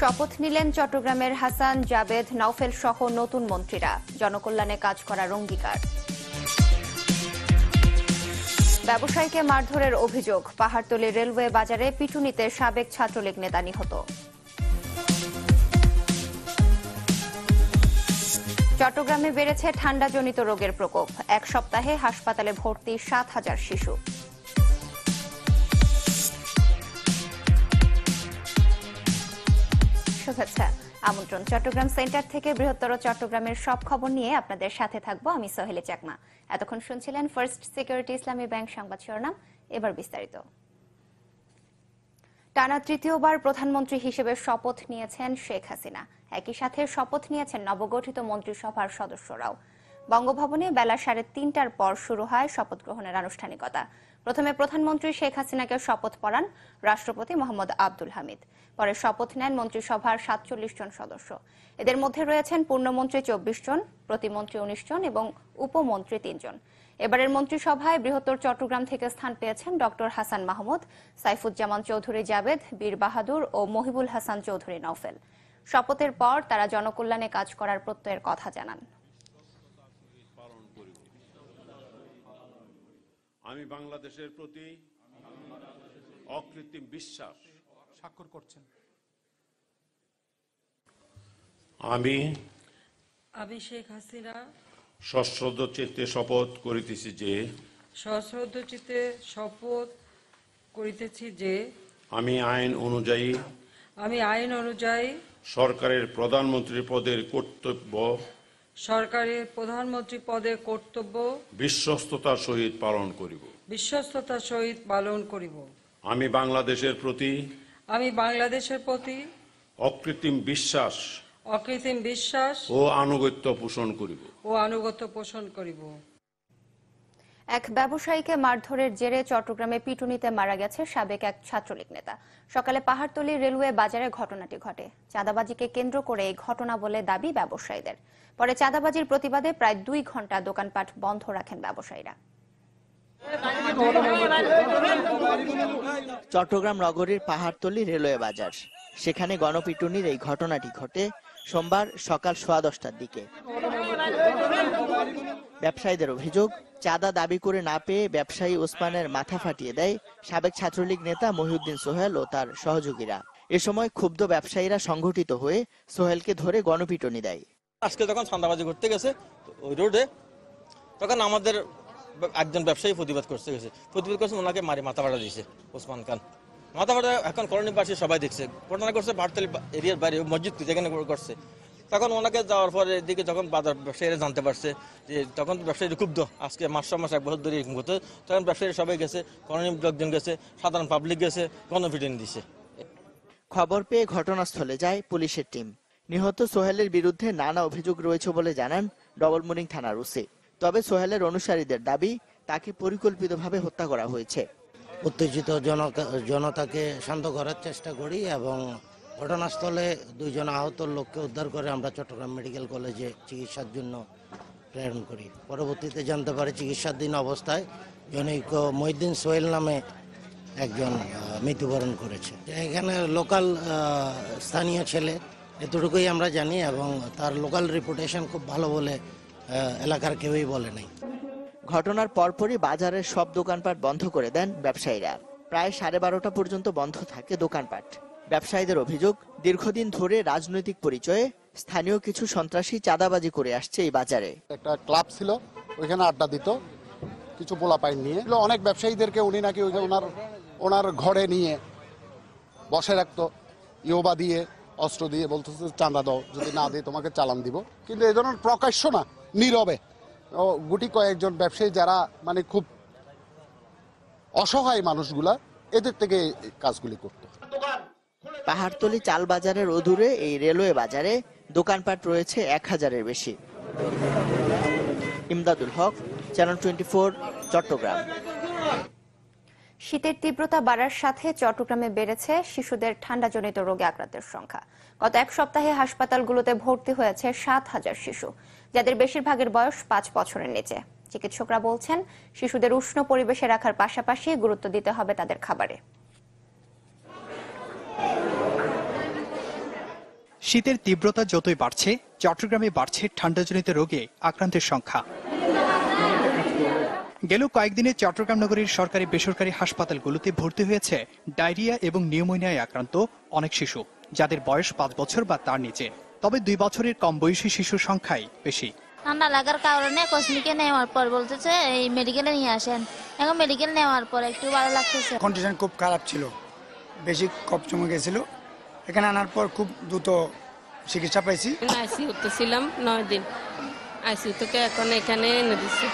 শপথ নিলেন চট্টগ্রামের হাসান জাবেদ নওফেল সহ নতুন মন্ত্রীরা। জনকল্যাণে কাজ করার অঙ্গীকার। ব্যবসায়ীকে মারধরের অভিযোগ। পাহাড়তলী রেলওয়ে বাজারে পিটুনিতে সাবেক ছাত্রলীগ নেতা নিহত। চট্টগ্রামে বেড়েছে ঠান্ডাজনিত রোগের প্রকোপ। এক সপ্তাহে হাসপাতালে ভর্তি সাত হাজার শিশু। শুভেচ্ছা। আমন্ত্রণ চট্টগ্রাম সেন্টার থেকে বৃহত্তর চট্টগ্রামের সব খবর নিয়ে আপনাদের সাথে থাকব আমি সোহেলি চাকমা। এতক্ষণ শুনছিলেন ফার্স্ট সিকিউরিটি ইসলামী ব্যাংক সংবাদ শিরোনাম। এবার বিস্তারিত। টানা তৃতীয়বার প্রধানমন্ত্রী হিসেবে শপথ নিয়েছেন শেখ হাসিনা। একই সাথে শপথ নিয়েছেন নবগঠিত মন্ত্রিসভার সদস্যরাও। বঙ্গভবনে বেলা সাড়ে তিনটার পর শুরু হয় শপথ গ্রহণের আনুষ্ঠানিকতা। প্রথমে প্রধানমন্ত্রী শেখ হাসিনাকে শপথ পড়ান রাষ্ট্রপতি মোহাম্মদ আব্দুল হামিদ। পরে শপথ নেন মন্ত্রিসভার সাতচল্লিশ জন সদস্য। এদের মধ্যে রয়েছেন পূর্ণমন্ত্রী চব্বিশ জন, প্রতিমন্ত্রী উনিশ জন এবং উপমন্ত্রী তিনজন এবারের মন্ত্রিসভায় বৃহত্তর চট্টগ্রাম থেকে স্থান পেয়েছেন ডক্টর হাসান মাহমুদ, সাইফুজ্জামান চৌধুরী জাবেদ বীর বাহাদুর ও মহিবুল হাসান চৌধুরী নওফেল। শপথের পর তারা জনকল্যাণে কাজ করার প্রত্যয়ের কথা জানান। আমি বাংলাদেশের প্রতি অকৃত্রিম বিশ্বাস স্বাক্ষর করছেন। আমি আমি শেখ হাসিনা সশ্রদ্ধ চিত্তে শপথ করিতেছি যে সশ্রদ্ধচিতে শপথ করিতেছি যে আমি আইন অনুযায়ী আমি আইন অনুযায়ী সরকারের প্রধানমন্ত্রী পদের কর্তব্য সরকারের প্রধানমন্ত্রী পদে কর্তব্য বিশ্বস্ততার সহিত পালন করিব। বিশ্বস্ততার সহিত পালন করিব। আমি বাংলাদেশের প্রতি আমি বাংলাদেশের প্রতি অকৃত্রিম বিশ্বাস অকৃত্রিম বিশ্বাস ও আনুগত্য পোষণ করিব। ও আনুগত্য পোষণ করিব। এক ব্যবসায়ীকে মারধরের জেরে চট্টগ্রামে পিটুনিতে মারা গেছে সাবেক এক ছাত্রলীগ নেতা। সকালে পাহাড়তলী রেলওয়ে বাজারে ঘটনাটি ঘটে। চাঁদাবাজিকে কেন্দ্র করে এই ঘটনা বলে দাবি ব্যবসায়ীদের। পরে চাঁদাবাজির প্রতিবাদে প্রায় দুই ঘণ্টা দোকানপাট বন্ধ রাখেন ব্যবসায়ীরা। চট্টগ্রাম নগরীর পাহাড়তলী রেলওয়ে বাজার। সেখানে গণপিটুনির এই ঘটনাটি ঘটে সোমবার সকাল সোয়া দশটার দিকে। ব্যবসায়ীদের অভিযোগ, চাঁদা দাবি করে না পেয়ে ব্যবসায়ী ওসমানের মাথা ফাটিয়ে দেয় সাবেক ছাত্রলীগ নেতা মহিউদ্দিন সোহেল ও তার সহযোগীরা। এ সময় ক্ষুব্ধ ব্যবসায়ীরা সংগঠিত হয়ে সোহেলকে ধরে গণপিটুনি দেয়। আজকে যখন সন্ধ্যাবাজি করতে গেছে ওই রোডে তখন আমাদের একজন ব্যবসায়ী প্রতিবাদ করতে গেছে। প্রতিবাদ করছে, ওনাকে মারি, মাথা ফাটা দিয়েছে ওসমান খান। মাথা ফাটা এখন কলোনিবাসী সবাই দেখছে। ঘটনা করছে ভারতালি এরিয়ার বাইরে, মসজিদ যেখানে করছে তখন ওনাকে যাওয়ার পরে এদিকে যখন বাজার ব্যবসায়ীরা জানতে পারছে যে তখন ব্যবসায়ীরা ক্ষুব্ধ। আজকে মাস মাস এক বছর ধরে এরকম হতো তখন ব্যবসায়ীরা সবাই গেছে কলোনি লোকজন গেছে সাধারণ পাবলিক গেছে গণপিটুনি দিছে। খবর পেয়ে ঘটনাস্থলে যায় পুলিশের টিম। নিহত সোহেলের বিরুদ্ধে নানা অভিযোগ রয়েছে বলে জানান ডবলমুরিং থানার ওসি। তবে সোহেলের অনুসারীদের দাবি তাকে পরিকল্পিতভাবে হত্যা করা হয়েছে। উত্তেজিত জনতা- জনতাকে শান্ত করার চেষ্টা করি এবং ঘটনাস্থলে দুইজন আহত লোককে উদ্ধার করে আমরা চট্টগ্রাম মেডিকেল কলেজে চিকিৎসার জন্য প্রেরণ করি। পরবর্তীতে জানতে পারি চিকিৎসাধীন অবস্থায় জনৈক মহিদ্দিন সোহেল নামে একজন মৃত্যুবরণ করেছে। এখানে লোকাল স্থানীয় ছেলে, এতটুকুই আমরা জানি এবং তার লোকাল রিপুটেশন খুব ভালো বলে এলাকার কেউই বলে নাই। ঘটনার পরপরই বাজারের সব দোকানপাট বন্ধ করে দেন ব্যবসায়ীরা। প্রায় সাড়ে বারোটা পর্যন্ত বন্ধ থাকে দোকানপাট। ব্যবসায়ীদের অভিযোগ, দীর্ঘদিন ধরে রাজনৈতিক পরিচয়ে স্থানীয় কিছু সন্ত্রাসী চাঁদাবাজি করে আসছে এই বাজারে। একটা ক্লাব ছিল, ওইখানে আড্ডা দিত, কিছু পোলা পাইন নিয়ে অনেক ব্যবসায়ীদেরকে উনি নাকি ওই যে ওনার ওনার ঘরে নিয়ে বসে রাখতো, ইয়োবা দিয়ে, অস্ত্র দিয়ে বলতো চাঁদা দাও, যদি না দিই তোমাকে চালান দিব। কিন্তু এই ধরনের প্রকাশ্য না, নীরবে। গুটি কয়েকজন ব্যবসায়ী যারা মানে খুব অসহায় মানুষগুলা, এদের থেকে কাজগুলি করতো। পাহাড়তলি চাল বাজারের অদূরে এই রেলওয়ে বাজারে দোকানপাট রয়েছে এক হাজারের বেশি। Imdadul Haque, channel twenty Chattogram. শীতের তীব্রতা বাড়ার সাথে চট্টগ্রামে বেড়েছে শিশুদের ঠান্ডাজনিত রোগে আক্রান্তের সংখ্যা। গত এক সপ্তাহে হাসপাতালগুলোতে ভর্তি হয়েছে সাত হাজার শিশু, যাদের বেশিরভাগের বয়স পাঁচ বছরের নিচে। চিকিৎসকরা বলছেন, শিশুদের উষ্ণ পরিবেশে রাখার পাশাপাশি গুরুত্ব দিতে হবে তাদের খাবারে। শীতের তীব্রতা যতই বাড়ছে চট্টগ্রামে বাড়ছে ঠান্ডাজনিত রোগে আক্রান্তের সংখ্যা। গেল কয়েকদিনে চট্টগ্রাম নগরীর সরকারি বেসরকারি হাসপাতালগুলোতে ভর্তি হয়েছে ডায়রিয়া এবং নিউমোনিয়ায় আক্রান্ত অনেক শিশু যাদের বয়স পাঁচ বছর বা তার নিচে। তবে দুই বছরের কম বয়সী শিশুর সংখ্যাই বেশি। ঠান্ডা লাগার কারণে কসমিকে নেওয়ার পর বলতেছে এই মেডিকেলে নিয়ে আসেন। এখন মেডিকেল নেওয়ার পর একটু ভালো লাগতেছে। কন্ডিশন খুব খারাপ ছিল। বেশি কপ জমে গেছিল। এখানে আনার পর খুব দ্রুত চিকিৎসা পাইছি। আইসিউতে ছিলাম নয় দিন। আইসিউ থেকে এখন এখানে এনে দিচ্ছি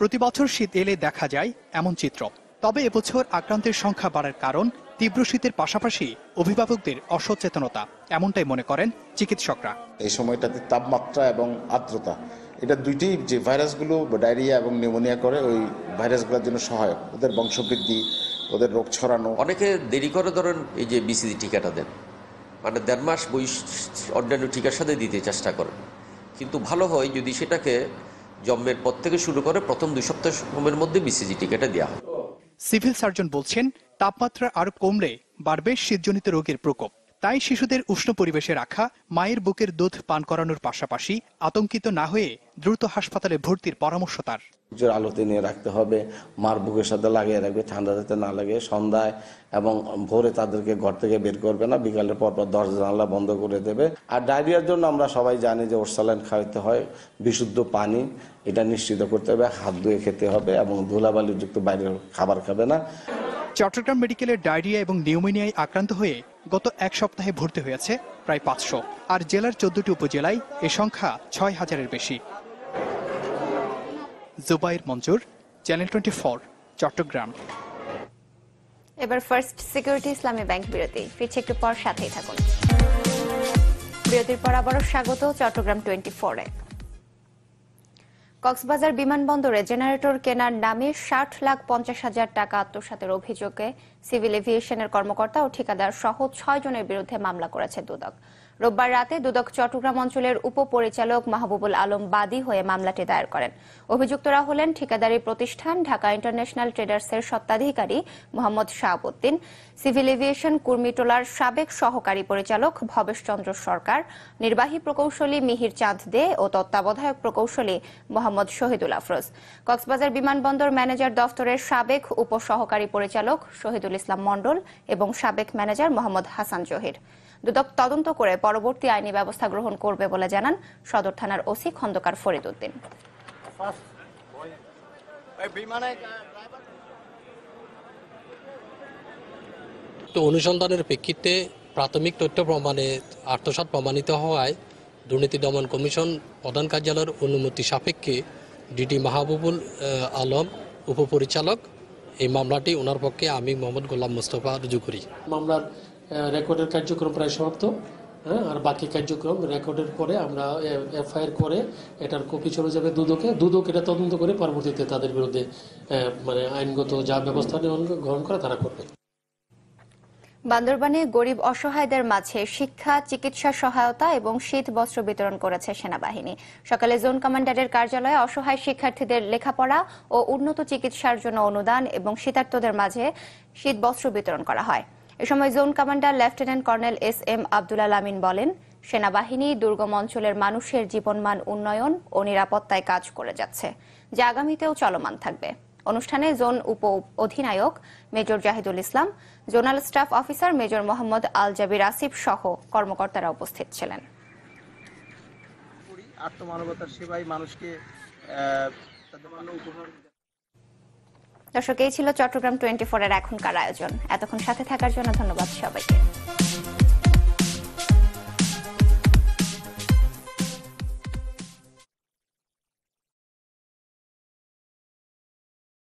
প্রতি বছর শীত এলে দেখা যায় এমন চিত্র। তবে এবছর আক্রান্তের সংখ্যা বাড়ার কারণ তীব্র শীতের পাশাপাশি অভিভাবকদের অসচেতনতা এমনটাই মনে করেন চিকিৎসকরা। এই সময়টাতে তাপমাত্রা এবং আর্দ্রতা এটা দুইটি যে ভাইরাসগুলো ডায়রিয়া এবং নিউমোনিয়া করে ওই ভাইরাসগুলোর জন্য সহায়ক। ওদের বংশবৃদ্ধি ওদের রোগ ছড়ানো। অনেকে দেরি করে ধরেন এই যে বিসিজি টিকাটা দেন। মানে দেড় মাস বই অন্যান্য টিকার সাথে দিতে চেষ্টা করেন কিন্তু ভালো হয় যদি সেটাকে জন্মের পর থেকে শুরু করে প্রথম দুই সপ্তাহ সময়ের মধ্যে বিসিজি টিকাটা দেওয়া হয়। সিভিল সার্জন বলছেন, তাপমাত্রা আরও কমলে বাড়বে শীতজনিত রোগের প্রকোপ। তাই শিশুদের উষ্ণ পরিবেশে রাখা, মায়ের বুকের দুধ পান করানোর পাশাপাশি আতঙ্কিত না হয়ে দ্রুত হাসপাতালে ভর্তির পরামর্শ তার। সূর্যের আলোতে নিয়ে রাখতে হবে, মার বুকের সাথে লাগিয়ে রাখবে, ঠান্ডা যাতে না লাগে সন্ধ্যায়, এবং ভোরে তাদেরকে ঘর থেকে বের করবে না, বিকালের পর পর দরজা জানলা বন্ধ করে দেবে। আর ডায়রিয়ার জন্য আমরা সবাই জানি যে ওরসালাইন খাওয়াতে হয়, বিশুদ্ধ পানি, এটা নিশ্চিত করতে হবে, হাত ধুয়ে খেতে হবে, এবং ধুলাবালিযুক্ত বাইরের খাবার খাবে না। চট্টগ্রাম মেডিকেলের ডায়রিয়া এবং নিউমোনিয়ায় আক্রান্ত হয়ে গত এক সপ্তাহে ভর্তি হয়েছে প্রায় পাঁচশো। আর জেলার চোদ্দটি উপজেলায় এ সংখ্যা ছয় হাজারের বেশি। Zubair Manzur, channel twenty four, Chattogram. এবার ফার্স্ট সিকিউরিটি ইসলামী ব্যাংক বিরতি। ফিরছে একটু পর সাথেই থাকুন। বিরতির পর আবারও স্বাগত চট্টগ্রাম টোয়েন্টি ফোরে। কক্সবাজার বিমানবন্দরে জেনারেটর কেনার নামে ষাট লাখ পঞ্চাশ হাজার টাকা আত্মসাতের অভিযোগে সিভিল এভিয়েশনের কর্মকর্তা ও ঠিকাদার সহ ছয় জনের বিরুদ্ধে মামলা করেছে দুদক। রোববার রাতে দুদক চট্টগ্রাম অঞ্চলের উপপরিচালক মাহবুবুল আলম বাদী হয়ে মামলাটি দায়ের করেন। অভিযুক্তরা হলেন ঠিকাদারি প্রতিষ্ঠান, ঢাকা ইন্টারন্যাশনাল ট্রেডার্সের স্বত্বাধিকারী মোহাম্মদ শাহাবুদ্দিন, সিভিল এভিয়েশন কুর্মিটোলার সাবেক সহকারী পরিচালক ভবেশ চন্দ্র সরকার, নির্বাহী প্রকৌশলী মিহির চাঁদ দে ও তত্ত্বাবধায়ক প্রকৌশলী মোহাম্মদ শহীদুল আফরোজ। কক্সবাজার বিমানবন্দর ম্যানেজার দফতরের সাবেক উপসহকারী পরিচালক শহীদুল ইসলাম মণ্ডল এবং সাবেক ম্যানেজার মোহাম্মদ হাসান জহির। দুদক তদন্ত করে পরবর্তী আইনি ব্যবস্থা গ্রহণ করবে বলে জানান সদর থানার ওসি খন্দকার ফরিদ উদ্দিন তো অনুসন্ধানের প্রেক্ষিতে প্রাথমিক তথ্য প্রমাণে আত্মসাৎ প্রমাণিত হওয়ায় দুর্নীতি দমন কমিশন প্রধান কার্যালয়ের অনুমতি সাপেক্ষে ডিডি মাহবুবুল আলম উপপরিচালক এই মামলাটি ওনার পক্ষে আমি মোহাম্মদ গোলাম মোস্তফা রুজু করি। মামলার রেকর্ডের কার্যক্রম প্রায় সমাপ্ত হ্যাঁ আর বাকি কার্যক্রম রেকর্ডের পরে আমরা এফআইআর করে এটার কপি চলে যাবে দুদকে। দুদক এটা তদন্ত করে পরবর্তীতে তাদের বিরুদ্ধে মানে আইনগত যা ব্যবস্থা গ্রহণ করে তারা করবে। বান্দরবানে গরিব অসহায়দের মাঝে শিক্ষা, চিকিৎসা সহায়তা এবং শীত বস্ত্র বিতরণ করেছে সেনাবাহিনী। সকালে জোন কমান্ডারের কার্যালয়ে অসহায় শিক্ষার্থীদের লেখাপড়া ও উন্নত চিকিৎসার জন্য অনুদান এবং শীতার্থদের মাঝে শীত বস্ত্র বিতরণ করা হয়। এ সময় zone commander lieutenant colonel S M Abdul Amin বলেন, সেনাবাহিনী দুর্গম অঞ্চলের মানুষের জীবনমান উন্নয়ন ও নিরাপত্তায় কাজ করে যাচ্ছে, যা আগামীতেও চলমান থাকবে। অনুষ্ঠানে জোন উপ অধিনায়ক major Zahidul Islam, zonal staff officer major Mohammad Al Jabir Asif সহ কর্মকর্তারা উপস্থিত ছিলেন। আত্মমানবতার মানুষকে দর্শক, এই ছিল চট্টগ্রাম টোয়েন্টি ফোর এর এখনকার আয়োজন। এতক্ষণ সাথে থাকার জন্য ধন্যবাদ সবাইকে।